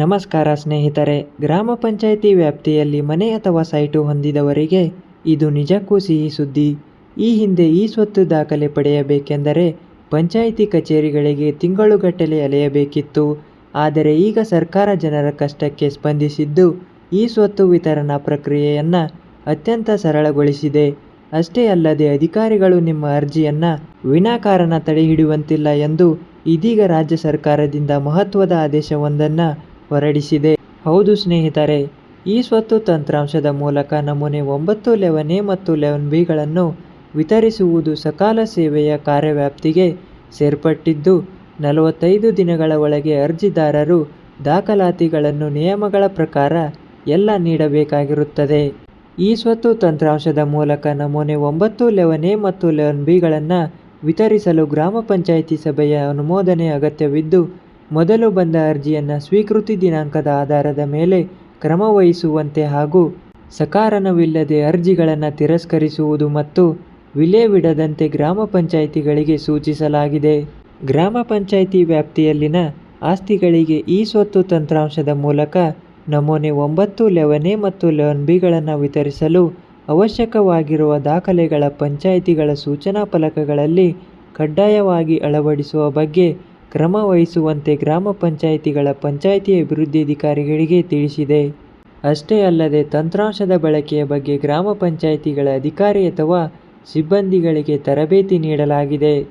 ನಮಸ್ಕಾರ ಸ್ನೇಹಿತರೆ, ಗ್ರಾಮ ಪಂಚಾಯಿತಿ ವ್ಯಾಪ್ತಿಯಲ್ಲಿ ಮನೆ ಅಥವಾ ಸೈಟು ಹೊಂದಿದವರಿಗೆ ಇದು ನಿಜಕ್ಕೂ ಸಿಹಿ ಸುದ್ದಿ. ಈ ಹಿಂದೆ ಈ ಸ್ವತ್ತು ದಾಖಲೆ ಪಡೆಯಬೇಕೆಂದರೆ ಪಂಚಾಯಿತಿ ಕಚೇರಿಗಳಿಗೆ ತಿಂಗಳುಗಟ್ಟಲೆ ಅಲೆಯಬೇಕಿತ್ತು. ಆದರೆ ಈಗ ಸರ್ಕಾರ ಜನರ ಕಷ್ಟಕ್ಕೆ ಸ್ಪಂದಿಸಿದ್ದು ಈ ಸ್ವತ್ತು ವಿತರಣಾ ಪ್ರಕ್ರಿಯೆಯನ್ನು ಅತ್ಯಂತ ಸರಳಗೊಳಿಸಿದೆ. ಅಷ್ಟೇ ಅಲ್ಲದೆ ಅಧಿಕಾರಿಗಳು ನಿಮ್ಮ ಅರ್ಜಿಯನ್ನು ವಿನಾಕಾರಣ ತಡೆಹಿಡಿಯುವಂತಿಲ್ಲ ಎಂದು ಇದೀಗ ರಾಜ್ಯ ಸರ್ಕಾರದಿಂದ ಮಹತ್ವದ ಆದೇಶವೊಂದನ್ನು ಹೊರಡಿಸಿದೆ. ಹೌದು ಸ್ನೇಹಿತರೆ, ಈ ಸ್ವತ್ತು ತಂತ್ರಾಂಶದ ಮೂಲಕ ನಮೂನೆ ಒಂಬತ್ತು ಲೆವೆನ್ ಎ ಮತ್ತು ಲೆವೆನ್ ಬಿಗಳನ್ನು ವಿತರಿಸುವುದು ಸಕಾಲ ಸೇವೆಯ ಕಾರ್ಯವ್ಯಾಪ್ತಿಗೆ ಸೇರ್ಪಟ್ಟಿದ್ದು, ನಲವತ್ತೈದು ದಿನಗಳ ಒಳಗೆ ಅರ್ಜಿದಾರರು ದಾಖಲಾತಿಗಳನ್ನು ನಿಯಮಗಳ ಪ್ರಕಾರ ಎಲ್ಲ ನೀಡಬೇಕಾಗಿರುತ್ತದೆ. ಈ ಸ್ವತ್ತು ತಂತ್ರಾಂಶದ ಮೂಲಕ ನಮೂನೆ ಒಂಬತ್ತು ಲೆವೆನ್ ಎ ಮತ್ತು ಲೆವೆನ್ ಬಿಗಳನ್ನು ವಿತರಿಸಲು ಗ್ರಾಮ ಪಂಚಾಯಿತಿ ಸಭೆಯ ಅನುಮೋದನೆ ಅಗತ್ಯವಿದ್ದು ಮೊದಲು ಬಂದ ಅರ್ಜಿಯನ್ನು ಸ್ವೀಕೃತಿ ದಿನಾಂಕದ ಆಧಾರದ ಮೇಲೆ ಕ್ರಮ ವಹಿಸುವಂತೆ ಹಾಗೂ ಸಕಾರಣವಿಲ್ಲದೆ ಅರ್ಜಿಗಳನ್ನು ತಿರಸ್ಕರಿಸುವುದು ಮತ್ತು ವಿಲೇವಿಡದಂತೆ ಗ್ರಾಮ ಪಂಚಾಯಿತಿಗಳಿಗೆ ಸೂಚಿಸಲಾಗಿದೆ. ಗ್ರಾಮ ಪಂಚಾಯಿತಿ ವ್ಯಾಪ್ತಿಯಲ್ಲಿನ ಆಸ್ತಿಗಳಿಗೆ ಈ ಸ್ವತ್ತು ತಂತ್ರಾಂಶದ ಮೂಲಕ ನಮೂನೆ ಒಂಬತ್ತು ಲೆವೆನ್ ಎ ಮತ್ತು ಲೆವೆನ್ ಬಿಗಳನ್ನು ವಿತರಿಸಲು ಅವಶ್ಯಕವಾಗಿರುವ ದಾಖಲೆಗಳ ಪಂಚಾಯಿತಿಗಳ ಸೂಚನಾ ಫಲಕಗಳಲ್ಲಿ ಕಡ್ಡಾಯವಾಗಿ ಅಳವಡಿಸುವ ಬಗ್ಗೆ ಕ್ರಮ ವಹಿಸುವಂತೆ ಗ್ರಾಮ ಪಂಚಾಯಿತಿಗಳ ಪಂಚಾಯಿತಿ ಅಭಿವೃದ್ಧಿಯಾಧಿಕಾರಿಗಳಿಗೆ ತಿಳಿಸಿದೆ. ಅಷ್ಟೇ ಅಲ್ಲದೆ ತಂತ್ರಾಂಶದ ಬಳಕೆಯ ಬಗ್ಗೆ ಗ್ರಾಮ ಪಂಚಾಯಿತಿಗಳ ಅಧಿಕಾರಿ ಅಥವಾ ಸಿಬ್ಬಂದಿಗಳಿಗೆ ತರಬೇತಿ ನೀಡಲಾಗಿದೆ.